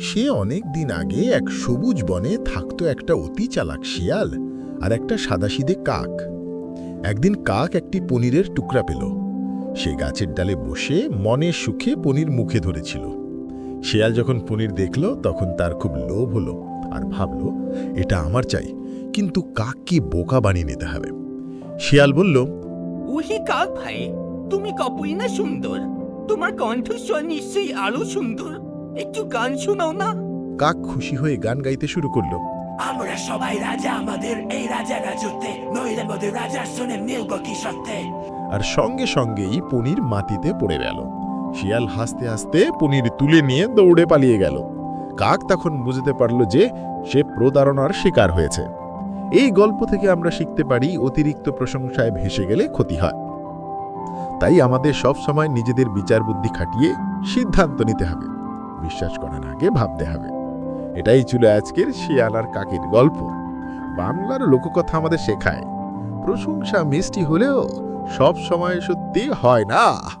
সে অনেক দিন আগে এক সবুজ বনে থাকতো একটা অতি চালাক শিয়াল আর একটা সাদাসিদে কাক। একদিন কাক একটি পনিরের টুকরা পেল। সে গাছের ডালে বসে মনে সুখে পনির মুখে ধরেছিল। শিয়াল যখন পনির দেখল, তখন তার খুব লোভ হলো আর ভাবল, এটা আমার চাই, কিন্তু কাককে বোকা বানিয়ে নিতে হবে? শিয়াল বলল, ওহে কাক ভাই, তুমি কতই না সুন্দর? তোমার কণ্ঠস্বর নিশ্চয়ই আরও সুন্দর। একটু গান শোনাও না। কাক খুশি হয়ে গান গাইতে শুরু করল। আমরা সবাই রাজা আমাদের এই রাজা রাজত্বে নইলে মোদের রাজার শুনে মিলব কি সত্যি? আর সঙ্গে সঙ্গেই পনির মাটিতে পড়ে গেল। শিয়াল হাসতে হাসতে পনির তুলে নিয়ে দৌড়ে পালিয়ে গেল। কাক তখন বুঝতে পারল যে সে প্রতারণার শিকার হয়েছে। এই গল্প থেকে আমরা শিখতে পারি অতিরিক্ত প্রশংসায় ভেসে গেলে ক্ষতি হয়। তাই আমাদের সব সময় নিজেদের বিচার বুদ্ধি খাটিয়ে সিদ্ধান্ত নিতে হবে। বিশ্বাস করার আগে ভাবতে হবে। এটাই ছিল আজকের শিয়ালার কাকির গল্প। বাংলার লোককথা আমাদের শেখায়। প্রশংসা মিষ্টি হলেও সব সময় সত্যি হয় না।